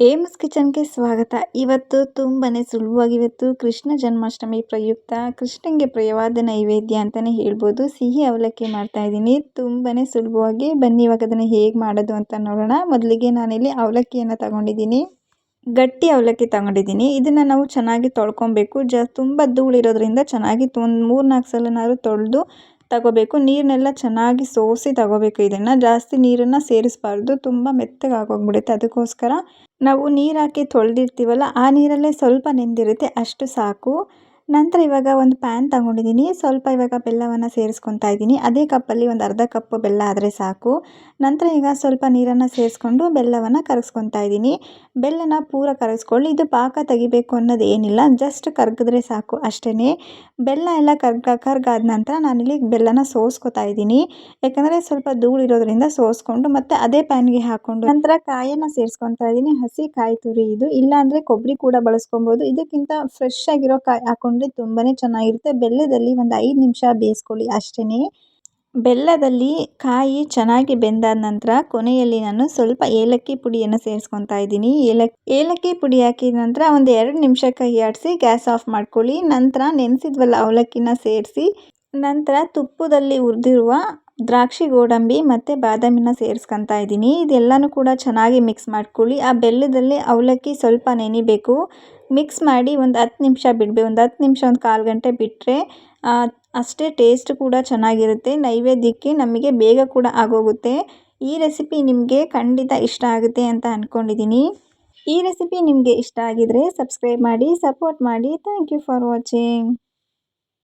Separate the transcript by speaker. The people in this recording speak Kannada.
Speaker 1: ಏಮ್ಸ್ ಕಿಚನ್ಗೆ ಸ್ವಾಗತ. ಇವತ್ತು ತುಂಬನೇ ಸುಲಭವಾಗಿ ಇವತ್ತು ಕೃಷ್ಣ ಜನ್ಮಾಷ್ಟಮಿ ಪ್ರಯುಕ್ತ ಕೃಷ್ಣನಿಗೆ ಪ್ರಿಯವಾದ ನೈವೇದ್ಯ ಅಂತಲೇ ಹೇಳ್ಬೋದು. ಸಿಹಿ ಅವಲಕ್ಕಿ ಮಾಡ್ತಾ ಇದ್ದೀನಿ. ತುಂಬನೇ ಸುಲಭವಾಗಿ ಬನ್ನಿ, ಇವಾಗ ಅದನ್ನು ಹೇಗೆ ಮಾಡೋದು ಅಂತ ನೋಡೋಣ. ಮೊದಲಿಗೆ ನಾನಿಲ್ಲಿ ಅವಲಕ್ಕಿಯನ್ನು ತಗೊಂಡಿದ್ದೀನಿ. ಗಟ್ಟಿ ಅವಲಕ್ಕಿ ತಗೊಂಡಿದ್ದೀನಿ. ಇದನ್ನು ನಾವು ಚೆನ್ನಾಗಿ ತೊಳ್ಕೊಬೇಕು. ಜ, ತುಂಬ ಧೂಳಿರೋದ್ರಿಂದ ಚೆನ್ನಾಗಿ ಒಂದು ಮೂರು ನಾಲ್ಕು ಸಲನಾದ್ರು ತೊಳೆದು ತಗೋಬೇಕು. ನೀರನ್ನೆಲ್ಲ ಚೆನ್ನಾಗಿ ಸೋಸಿ ತಗೋಬೇಕು. ಇದನ್ನು ಜಾಸ್ತಿ ನೀರನ್ನು ಸೇರಿಸಬಾರ್ದು. ತುಂಬ ಮೆತ್ತಗೆ ಆಗೋಗ್ಬಿಡುತ್ತೆ. ಅದಕ್ಕೋಸ್ಕರ ನಾವು ನೀರು ಹಾಕಿ ತೊಳೆದಿರ್ತೀವಲ್ಲ, ಆ ನೀರಲ್ಲೇ ಸ್ವಲ್ಪ ನೆಂದಿರುತ್ತೆ. ಅಷ್ಟು ಸಾಕು. ನಂತರ ಇವಾಗ ಒಂದು ಪ್ಯಾನ್ ತಗೊಂಡಿದ್ದೀನಿ. ಸ್ವಲ್ಪ ಇವಾಗ ಬೆಲ್ಲವನ್ನು ಸೇರಿಸ್ಕೊತಾ ಇದ್ದೀನಿ. ಅದೇ ಕಪ್ಪಲ್ಲಿ ಒಂದು ಅರ್ಧ ಕಪ್ ಬೆಲ್ಲ ಆದರೆ ಸಾಕು. ನಂತರ ಈಗ ಸ್ವಲ್ಪ ನೀರನ್ನು ಸೇರಿಸ್ಕೊಂಡು ಬೆಲ್ಲವನ್ನು ಕರಗಿಸ್ಕೊತಾ ಇದ್ದೀನಿ. ಬೆಲ್ಲನ ಪೂರ ಕರಗಿಸ್ಕೊಳ್ಳಿ. ಇದು ಪಾಕ ತೆಗಿಬೇಕು ಅನ್ನೋದು ಏನಿಲ್ಲ. ಜಸ್ಟ್ ಕರಗಿದ್ರೆ ಸಾಕು ಅಷ್ಟೇ ಬೆಲ್ಲ ಎಲ್ಲ ಕರ್ಗ, ಕರ್ಗಾದ ನಂತರ ನಾನಿಲ್ಲಿ ಬೆಲ್ಲನ ಸೋಸ್ಕೊತಾ ಇದ್ದೀನಿ. ಯಾಕಂದರೆ ಸ್ವಲ್ಪ ಧೂಳಿರೋದ್ರಿಂದ ಸೋಸ್ಕೊಂಡು ಮತ್ತು ಅದೇ ಪ್ಯಾನ್ಗೆ ಹಾಕ್ಕೊಂಡು ನಂತರ ಕಾಯನ್ನು ಸೇರಿಸ್ಕೊತಾ ಇದ್ದೀನಿ. ಹಸಿ ಕಾಯಿ ತುರಿ ಇದು. ಇಲ್ಲಾಂದರೆ ಕೊಬ್ಬರಿ ಕೂಡ ಬಳಸ್ಕೊಬೋದು. ಇದಕ್ಕಿಂತ ಫ್ರೆಶ್ ಆಗಿರೋ ಕಾಯಿ ಹಾಕೊಂಡು ತುಂಬಾ ಚೆನ್ನಾಗಿರುತ್ತೆ. ಬೆಲ್ಲದಲ್ಲಿ ಒಂದು ಐದು ನಿಮಿಷ ಬೇಯಿಸ್ಕೊಳ್ಳಿ ಅಷ್ಟೇ ಬೆಲ್ಲದಲ್ಲಿ ಕಾಯಿ ಚೆನ್ನಾಗಿ ಬೆಂದಾದ ನಂತರ ಕೊನೆಯಲ್ಲಿ ನಾನು ಸ್ವಲ್ಪ ಏಲಕ್ಕಿ ಪುಡಿಯನ್ನು ಸೇರಿಸ್ಕೊತಾ ಇದ್ದೀನಿ. ಏಲಕ್ಕಿ ಏಲಕ್ಕಿ ಪುಡಿ ಹಾಕಿದ ನಂತರ ಒಂದು ಎರಡು ನಿಮಿಷ ಕೈ ಆಡಿಸಿ ಗ್ಯಾಸ್ ಆಫ್ ಮಾಡ್ಕೊಳ್ಳಿ. ನಂತರ ನೆನೆಸಿದ್ವಲ್ಲ ಅವಲಕ್ಕಿನ ಸೇರಿಸಿ. ನಂತರ ತುಪ್ಪದಲ್ಲಿ ಹುರಿದಿರುವ ದ್ರಾಕ್ಷಿ ಗೋಡಂಬಿ ಮತ್ತು ಬಾದಾಮಿನ ಸೇರಿಸ್ಕೊತಾ ಇದ್ದೀನಿ. ಇದೆಲ್ಲನೂ ಕೂಡ ಚೆನ್ನಾಗಿ ಮಿಕ್ಸ್ ಮಾಡ್ಕೊಳ್ಳಿ. ಆ ಬೆಲ್ಲದಲ್ಲಿ ಅವಲಕ್ಕಿ ಸ್ವಲ್ಪ ನೆನಿಬೇಕು. ಮಿಕ್ಸ್ ಮಾಡಿ ಒಂದು ಹತ್ತು ನಿಮಿಷ ಬಿಡಬೇಕು ಒಂದು ಹತ್ತು ನಿಮಿಷ ಒಂದು ಕಾಲು ಗಂಟೆ ಬಿಟ್ಟರೆ ಅಷ್ಟೇ ಟೇಸ್ಟ್ ಕೂಡ ಚೆನ್ನಾಗಿರುತ್ತೆ. ನೈವೇದ್ಯಕ್ಕೆ ನಮಗೆ ಬೇಗ ಕೂಡ ಆಗೋಗುತ್ತೆ. ಈ ರೆಸಿಪಿ ನಿಮಗೆ ಖಂಡಿತ ಇಷ್ಟ ಆಗುತ್ತೆ ಅಂತ ಅಂದ್ಕೊಂಡಿದ್ದೀನಿ ಈ ರೆಸಿಪಿ ನಿಮಗೆ ಇಷ್ಟ ಆಗಿದ್ದರೆ ಸಬ್ಸ್ಕ್ರೈಬ್ ಮಾಡಿ ಸಪೋರ್ಟ್ ಮಾಡಿ. Thank you for watching